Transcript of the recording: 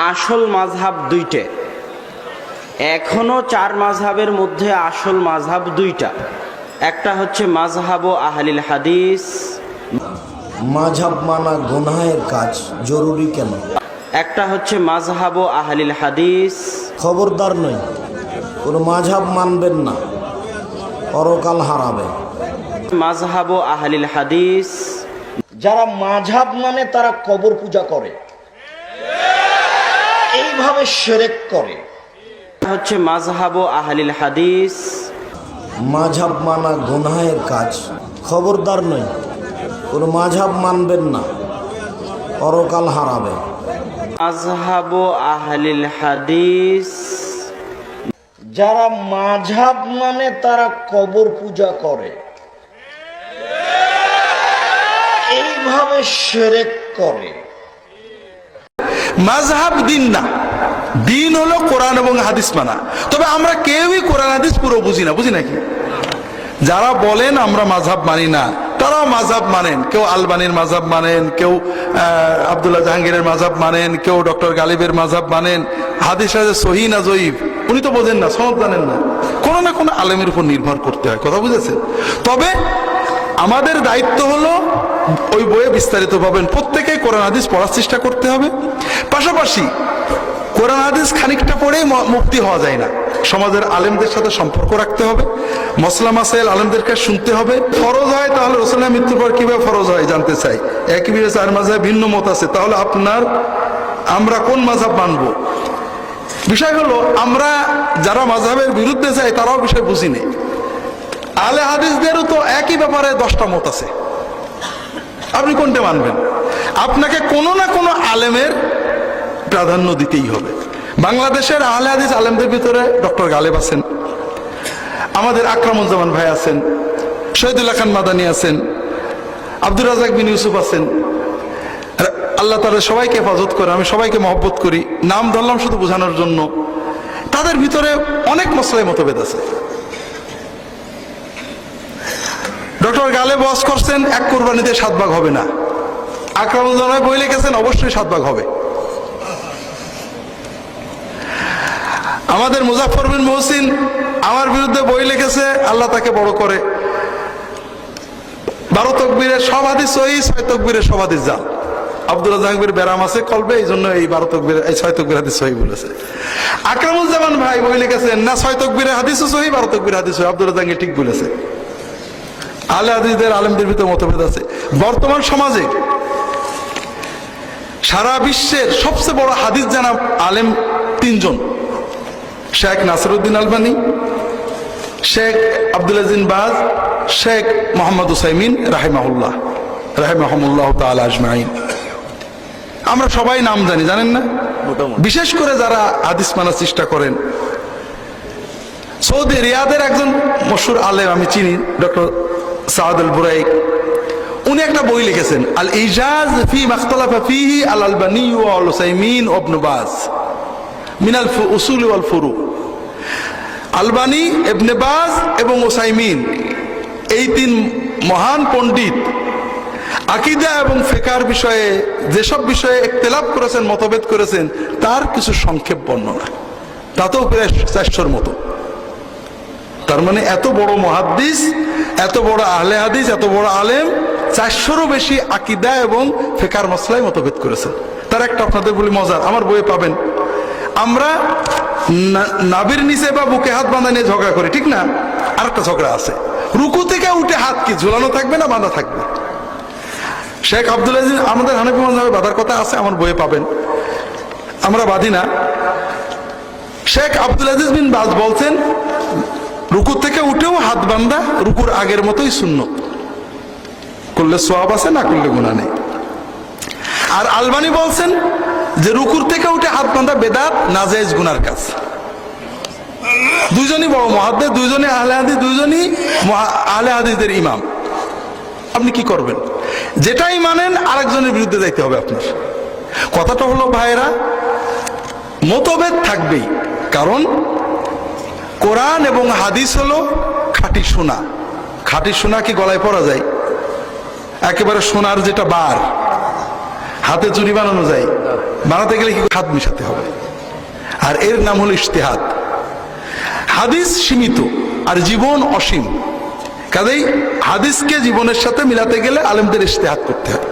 আসল মাঝহাব দুইটে। এখনও চার মাঝহাবের মধ্যে আসল মাঝহাব দুইটা। একটা হচ্ছে মাঝহাব ও আহলিল হাদিস। মাঝাব মানা গুনাহের কাজ জরুরি কেন? একটা হচ্ছে মাঝহাব ও আহলিল হাদিস। খবরদার নই। কোনো মাঝাব মানবেন না। পরকাল হারাবে। মাঝহাব ও আহলিল হাদিস। যারা মাঝাব মানে তারা কবর পূজা করে। এইভাবে সেরেক করে। হচ্ছে মাঝহাব ও আহলিল হাদিস। মাঝাব মানা গুনাহের কাজ। খবরদার নই। কোনো মাঝাব মানবেন না। পরকাল হারাবে। মাঝহাব ও আহলিল হাদিস। যারা মাঝাব মানে তারা কবর পূজা করে। এইভাবে সেরেক করে। মাঝহাব দিন না। দিন হলো কোরআন এবং হাদিস মানা। তবে আমরা কেউই কোরআন, হাদিস পুরো বুঝি না, বুঝি নাকি? যারা বলেন, আমরা মাযহাব মানি না। তারাও মাযহাব মানেন। কেউ আলবানির মাযহাব মানেন, কেউ আব্দুল্লাহ জাহাঙ্গীরের মাযহাব মানেন, কেউ ডক্টর গালিবের মাযহাব মানেন। হাদিস আছে, সহি না জয়ীব উনি তো বোঝেন না, সনদ জানেন না। কোনো না কোনো আলেমের উপর নির্ভর করতে হয়, কথা বুঝেছেন? তবে আমাদের দায়িত্ব হলো, ওই বইয়ে বিস্তারিত পাবেন প্রত্যেকেই কোরআন, হাদিস পড়ার চেষ্টা করতে হবে। পাশাপাশি কোরআন হাদিস খানিকটা পড়েই ম- মুক্তি হওয়া যায় না। সমাজের আলেমদের সাথে সম্পর্ক রাখতে হবে, মসলা মাসাইল আলেমদেরকে শুনতে হবে। ফরজ হয় তাহলে রসুল্লাহ মৃত্যুর পর কীভাবে ফরজ হয় জানতে চাই? একই বিয়ে চার মাঝে ভিন্ন মত আছে, তাহলে আপনার আমরা কোন মাঝাব মানবো? বিষয় হলো, আমরা যারা মাঝাবের বিরুদ্ধে চাই তারাও বিষয় বুঝি নেই। আলে হাদিসদেরও তো একই ব্যাপারে দশটা মত আছে। আপনি কোনটা মানবেন? আপনাকে কোনো না কোনো আলেমের প্রাধান্য দিতেই হবে। বাংলাদেশের আহলে হাদিস আলেমদের ভিতরে ডক্টর গালেব আছেন, আমাদের আকরামুজ্জামান ভাই আছেন, শহীদুল্লাহ খান মাদানী আছেন, আব্দুর রাজাক বিন ইউসুফ আছেন। আল্লাহ তাদের সবাইকে হেফাজত করে, আমি সবাইকে মহব্বত করি, নাম ধরলাম শুধু বোঝানোর জন্য। তাদের ভিতরে অনেক মশলাই মতভেদ আছে। ডক্টর গালে বস করছেন, এক কোরবানিতে সাত ভাগ হবে না। আকরামুজ্জামান বই লিখেছেন, অবশ্যই সাত ভাগ হবে। আমাদের মুজাফর বিন মহসিন আমার বিরুদ্ধে বই লিখেছে, আল্লাহ তাকে বড় করে। বারো তকবীরের সব হাদিস সহি, ছয় তকবীরের সব হাদিস জাল। আব্দুল্লাহ জাহাঙ্গীর ব্যারাম আছে কলবে, এই জন্য এই বারো তকবীর এই ছয় তকবীর হাদিস সহি বলেছে। আকরামুজ্জামান ভাই বই লিখেছেন, না ছয় তকবীরের হাদিসও সহি, বারো তকবীর হাদিস সহি আব্দুল্লাহ জাহাঙ্গীর ঠিক বলেছে। আলে হাদিসদের আলেমদের ভিতরে মতভেদ আছে। বর্তমান সমাজে সারা বিশ্বের সবচেয়ে বড় হাদিস জানা আলেম তিনজন। শেখ নাসরুদ্দিন আলবানী শেখ আব্দুল আজিন বাজ শেখ মোহাম্মদ হুসাইমিন রাহেমাহুল্লাহ রাহেমাহমুল্লাহ তাল আজমাইন। আমরা সবাই নাম জানি জানেন না? বিশেষ করে যারা হাদিস মানার চেষ্টা করেন। সৌদি রিয়াদের একজন মশুর আলেম আমি চিনি ডক্টর সাহাদুল বুরাইক। উনি একটা বই লিখেছেন আল ইজাজ ফি মাখতালাফা ফিহি আল আলবানি ওয়াল হুসাইমিন ওবনু বাজ। মিনাল উসুল ওয়াল ফুরু আলবানি এবনেবাজ এবং ওসাইমিন, এই তিন মহান পণ্ডিত আকিদা এবং ফেকার বিষয়ে, যেসব বিষয়ে একতেলাপ করেছেন, মতভেদ করেছেন, তার কিছু সংক্ষেপ বর্ণনা। তাতেও প্রায় চারশোর মতো। তার মানে এত বড় মহাদ্দিস, এত বড় আহলে হাদিস, এত বড় আলেম, চারশোরও বেশি আকিদা এবং ফেকার মশলায় মতভেদ করেছেন। তার একটা আপনাদের বলি মজার, আমার বইয়ে পাবেন। আমরা নাবির নিচে বা বুকে হাত বাঁধা নিয়ে ঝগড়া করি, ঠিক না? আর একটা ঝগড়া আছে। রুকু থেকে উঠে হাত কি, ঝুলানো থাকবে না বাঁধা থাকবে? শেখ আব্দুল আজিজ, আমাদের হানিফি মজাবে বাঁধার কথা আছে, আমার বইয়ে পাবেন। আমরা বাঁধি না। শেখ আব্দুল আজিজ বিন বাজ বলছেন রুকুর থেকে উঠেও হাত বান্ধা রুকুর আগের মতোই শূন্য করলে সোয়াব আছে, না করলে গুণা নেই। আর আলবানি বলছেন যে রুকুর থেকে উঠে হাত বান্ধা বেদাত নাজাইজ গুনার কাজ। দুইজনই বড় মহাদ্দে দুইজনই আহলে হাদিস, দুইজনই আহলে হাদিসদের ইমাম। আপনি কি করবেন? যেটাই মানেন আরেকজনের বিরুদ্ধে যাইতে হবে আপনার। কথাটা হলো ভাইরা মতভেদ থাকবেই। কারণ, কোরআন এবং হাদিস হলো খাঁটি সোনা। খাঁটি সোনা কি গলায় পরা যায়? একেবারে সোনার যেটা বার। হাতে চুরি বানানো যায়। বানাতে গেলে কি হাত মিশাতে হবে? আর এর নাম হলো ইশতেহাদ। হাদিস সীমিত, আর জীবন অসীম। কাজেই হাদিসকে জীবনের সাথে মিলাতে গেলে আলেমদের ইশতেহাত করতে হবে